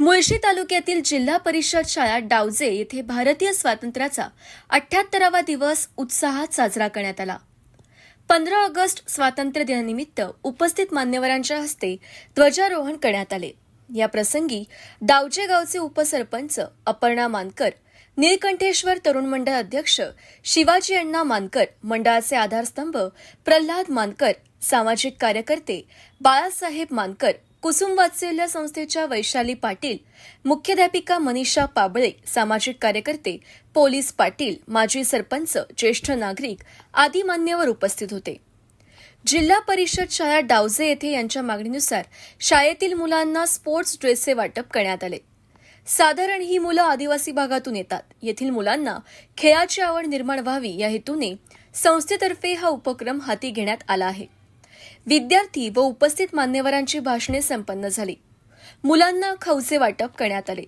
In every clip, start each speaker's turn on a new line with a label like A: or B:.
A: मुळशी तालुक्यातील जिल्हा परिषद शाळा डावजे येथे भारतीय स्वातंत्र्याचा अठ्याहत्तरावा दिवस उत्साहात साजरा करण्यात आला. पंधरा ऑगस्ट स्वातंत्र्य दिनानिमित्त उपस्थित मान्यवरांच्या हस्ते ध्वजारोहण करण्यात आले. या प्रसंगी डावजे गावचे उपसरपंच अपर्णा मानकर निळकंठेश्वर तरुण मंडळ अध्यक्ष शिवाजी अण्णा मानकर मंडळाचे आधारस्तंभ प्रल्हाद मानकर सामाजिक कार्यकर्ते बाळासाहेब मानकर कुसुम वात्सल्य संस्थेच्या वैशाली पाटील मुख्याध्यापिका मनीषा पाबळे सामाजिक कार्यकर्ते पोलीस पाटील माजी सरपंच ज्येष्ठ नागरिक आदी मान्यवर उपस्थित होते. जिल्हा परिषद शाळा डावजे येथे यांच्या मागणीनुसार शाळेतील मुलांना स्पोर्ट्स ड्रेसचे वाटप करण्यात आले. साधारण ही मुलं आदिवासी भागातून येतात. येथील मुलांना खेळाची आवड निर्माण व्हावी या हेतूने संस्थेतर्फे हा उपक्रम हाती घेण्यात आला आहे. विद्यार्थी व उपस्थित मान्यवरांची भाषणे संपन्न झाली. मुलांना खाऊचे वाटप करण्यात आले.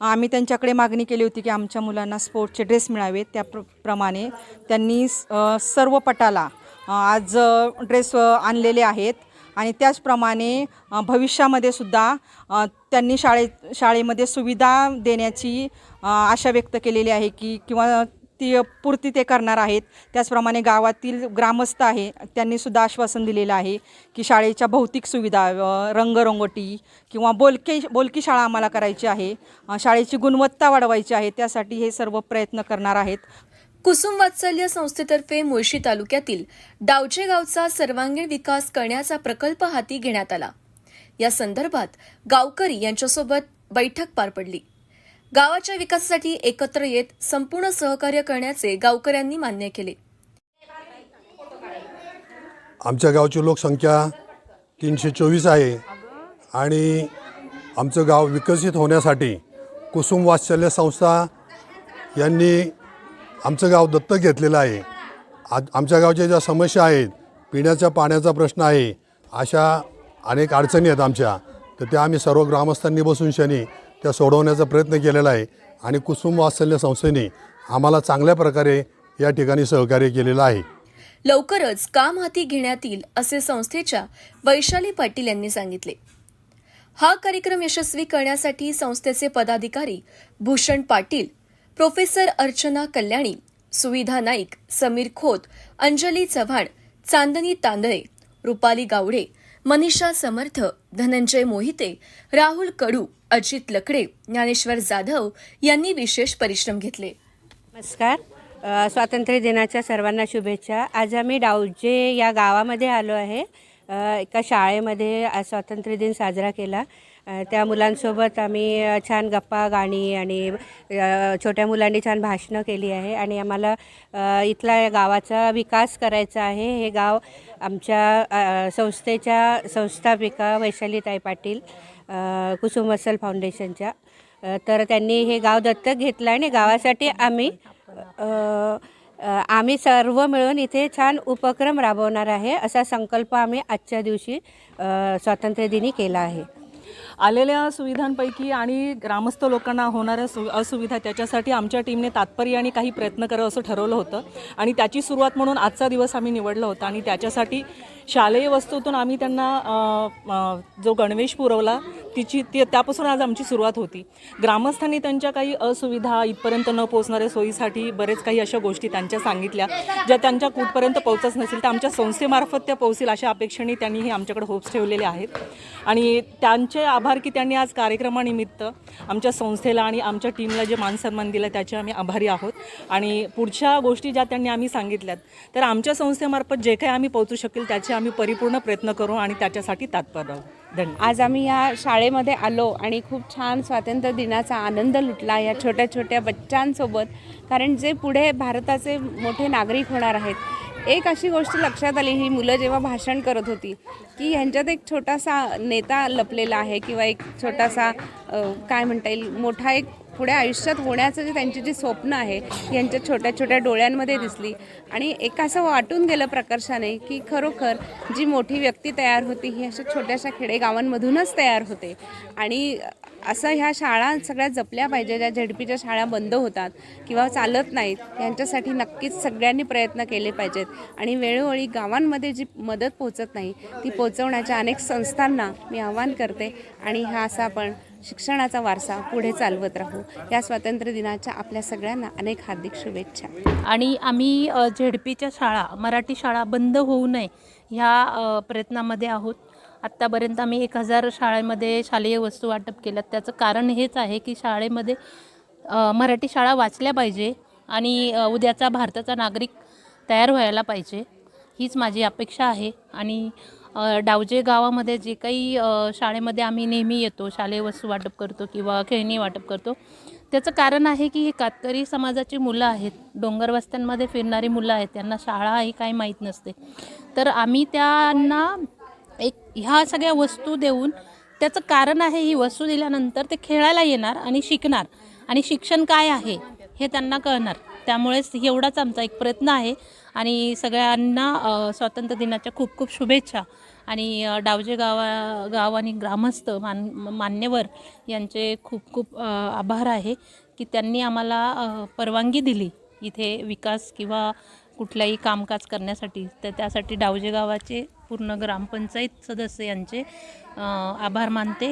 B: आम्ही त्यांच्याकडे मागणी केली होती की आमच्या मुलांना स्पोर्टचे ड्रेस मिळावेत. त्याप्रमाणे त्यांनी प्रमाणे त्यांनी सर्व पटाला आज ड्रेस आणलेले आहेत. आणि त्याचप्रमाणे भविष्यामध्ये सुद्धा त्यांनी शाळे शाळेमध्ये सुविधा देण्याची आशा व्यक्त केलेली आहे की किंवा ती पूर्ती ते करणार आहेत. त्याचप्रमाणे गावातील ग्रामस्थ आहे त्यांनी सुद्धा आश्वासन दिलेलं आहे की शाळेच्या भौतिक सुविधा रंगरंगोटी किंवा बोलके बोलकी शाळा आम्हाला करायची आहे. शाळेची गुणवत्ता वाढवायची आहे त्यासाठी हे सर्व प्रयत्न करणार आहेत.
A: कुसुम वात्सल्य संस्थेतर्फे मुळशी तालुक्यातील डावचे गावचा सर्वांगीण विकास करण्याचा प्रकल्प हाती घेण्यात आला. या संदर्भात गावकरी यांच्यासोबत बैठक पार पडली. गावाच्या विकासासाठी एकत्र येत संपूर्ण सहकार्य करण्याचे गावकऱ्यांनी मान्य केले.
C: आमच्या गावची लोकसंख्या तीनशे चोवीस आहे आणि आमचं गाव विकसित होण्यासाठी कुसुम वात्सल्य संस्था यांनी आमचं गाव दत्तक घेतलेलं आहे. आज आमच्या गावच्या ज्या समस्या आहेत पिण्याच्या पाण्याचा प्रश्न आहे अशा अनेक अडचणी आहेत आमच्या. तर त्या आम्ही सर्व ग्रामस्थांनी बसून शनी त्या सोडवण्याचा प्रयत्न केलेला आहे. आणि कुसुम वात्सल्य संस्थेने आम्हाला चांगल्या प्रकारे या ठिकाणी सहकार्य केलेलं आहे.
A: लवकरच काम हाती घेण्यात येईल असे संस्थेच्या वैशाली पाटील यांनी सांगितले. हा कार्यक्रम यशस्वी करण्यासाठी संस्थेचे पदाधिकारी भूषण पाटील प्रोफेसर अर्चना कल्याणी सुविधा नाईक समीर खोत अंजली चव्हाण चांदनी तांदळे रुपाली गावडे मनीषा समर्थ धनंजय मोहिते राहुल कडू अजित लकडे ज्ञानेश्वर जाधव यांनी विशेष परिश्रम घेतले.
D: नमस्कार. स्वातंत्र्य दिनाच्या सर्वांना शुभेच्छा. आज आम्ही डाऊजे या गावामध्ये आलो आहे. एका शाळेमध्ये स्वातंत्र्य दिन साजरा केला. त्या मुलांसोबत आम्ही छान गप्पा गाणी आणि छोट्या मुलांनी छान भाषणं केली आहे आणि आम्हाला इथला या गावाचा विकास करायचा आहे. हे गाव आमच्या संस्थेच्या संस्थापिका वैशालीताई पाटील कुसुमसल कुसुम वत्सल फाउंडेशनच्या. तर त्यांनी हे गाव दत्तक घेतलं आणि गावासाठी आम्ही आम्ही सर्व मिळून इथे छान उपक्रम राबवणार आहे असा संकल्प आम्ही आजच्या दिवशी स्वातंत्र्यदिनी केला आहे.
E: आलेल्या सुविधांपैकी आणि ग्रामस्थ लोकांना होणाऱ्या सु असुविधा त्याच्यासाठी आमच्या टीमने तात्पर्य आणि काही प्रयत्न करावं असं ठरवलं होतं. आणि त्याची सुरुवात म्हणून आजचा दिवस आम्ही निवडला होता आणि त्याच्यासाठी शालेय वस्तूतून आम्ही त्यांना जो गणवेश पुरवला तिची ती त्यापासून आज आमची सुरुवात होती. ग्रामस्थांनी त्यांच्या काही असुविधा इथपर्यंत न पोहोचणाऱ्या सोयीसाठी बरेच काही अशा गोष्टी त्यांच्या सांगितल्या ज्या त्यांच्या कुठपर्यंत पोहोचत नसेल तर आमच्या संस्थेमार्फत त्या पोहोचतील अशा अपेक्षेने त्यांनी हे आमच्याकडे होप्स ठेवलेले आहेत. आणि त्यांचे आभार की त्यांनी आज कार्यक्रमानिमित्त आमच्या संस्थेला आणि आमच्या टीमला जे मानसन्मान दिला त्याचे आम्ही आभारी आहोत. आणि पुढच्या गोष्टी ज्या त्यांनी आम्ही सांगितल्यात तर आमच्या संस्थेमार्फत जे काही आम्ही पोहोचू शकेल त्याचे आम्ही परिपूर्ण प्रयत्न करू आणि त्याच्यासाठी तात्पर्य राहू.
F: आज आम्ही या शाळेमध्ये आलो आणि खूप छान स्वातंत्र्य दिनाचा आनंद लुटला या छोट्या छोट्या बच्चांसोबत. कारण जे पुढे भारताचे मोठे नागरिक होणार आहेत एक अशी गोष्ट लक्षात आली ही मुलं जेव्हा भाषण करत होती की ह्यांच्यात एक छोटासा नेता लपलेला आहे किंवा एक छोटासा काय म्हणता येईल मोठा एक पुढे आयुष्यात होण्याचं जे त्यांची जी स्वप्न आहे यांच्या छोट्या छोट्या डोळ्यांमध्ये दिसली. आणि एक असं वाटून गेलं प्रकर्षाने की खरोखर जी मोठी व्यक्ती तयार होती ही अशा छोट्याशा खेडेगावांमधूनच तयार होते. आणि असं ह्या शाळा सगळ्या जपल्या पाहिजे ज्या झेडपीच्या शाळा बंद होतात किंवा चालत नाहीत यांच्यासाठी नक्कीच सगळ्यांनी प्रयत्न केले पाहिजेत. आणि वेळोवेळी गावांमध्ये जी मदत पोचत नाही ती पोचवण्याच्या अनेक संस्थांना मी आवाहन करते. आणि हा असा आपण शिक्षणाचा वारसा पुढे चालवत राहू. या स्वातंत्र्य दिनाच्या आपल्या सगळ्यांना अनेक हार्दिक शुभेच्छा.
G: आणि आम्ही झेडपीच्या शाळा मराठी शाळा बंद होऊ नये ह्या प्रयत्नामध्ये आहोत. आत्तापर्यंत आम्ही एक हजार शाळेमध्ये शालेय वस्तू वाटप केल्यात. त्याचं कारण हेच आहे की शाळेमध्ये मराठी शाळा वाचल्या पाहिजे आणि उद्याचा भारताचा नागरिक तयार व्हायला पाहिजे. हीच माझी अपेक्षा आहे आणि डावजे गावामध्ये जे काही शाळेमध्ये आम्ही नेहमी येतो शालेय वस्तू वाटप करतो किंवा खेळणी वाटप करतो. त्याचं कारण आहे की ही कातकरी समाजाची मुलं आहेत. डोंगर वस्त्यांमध्ये फिरणारी मुलं आहेत. त्यांना शाळा ही काही माहीत नसते. तर आम्ही त्यांना एक ह्या सगळ्या वस्तू देऊन त्याचं कारण आहे ही वस्तू दिल्यानंतर ते खेळायला येणार आणि शिकणार. आणि शिक्षण काय आहे हे त्यांना कळणार. त्यामुळेच एवढाच आमचा एक प्रयत्न आहे. आणि सगळ्यांना स्वातंत्र्य दिनाच्या खूप खूप शुभेच्छा. आणि डावजे गावा गाव आणि ग्रामस्थ मान मान्यवर यांचे खूप खूप आभार आहे की त्यांनी आम्हाला परवानगी दिली इथे विकास किंवा कुठलाही कामकाज करण्यासाठी. तर त्यासाठी डावजे गावाचे पूर्ण ग्रामपंचायत सदस्य यांचे आभार मानते.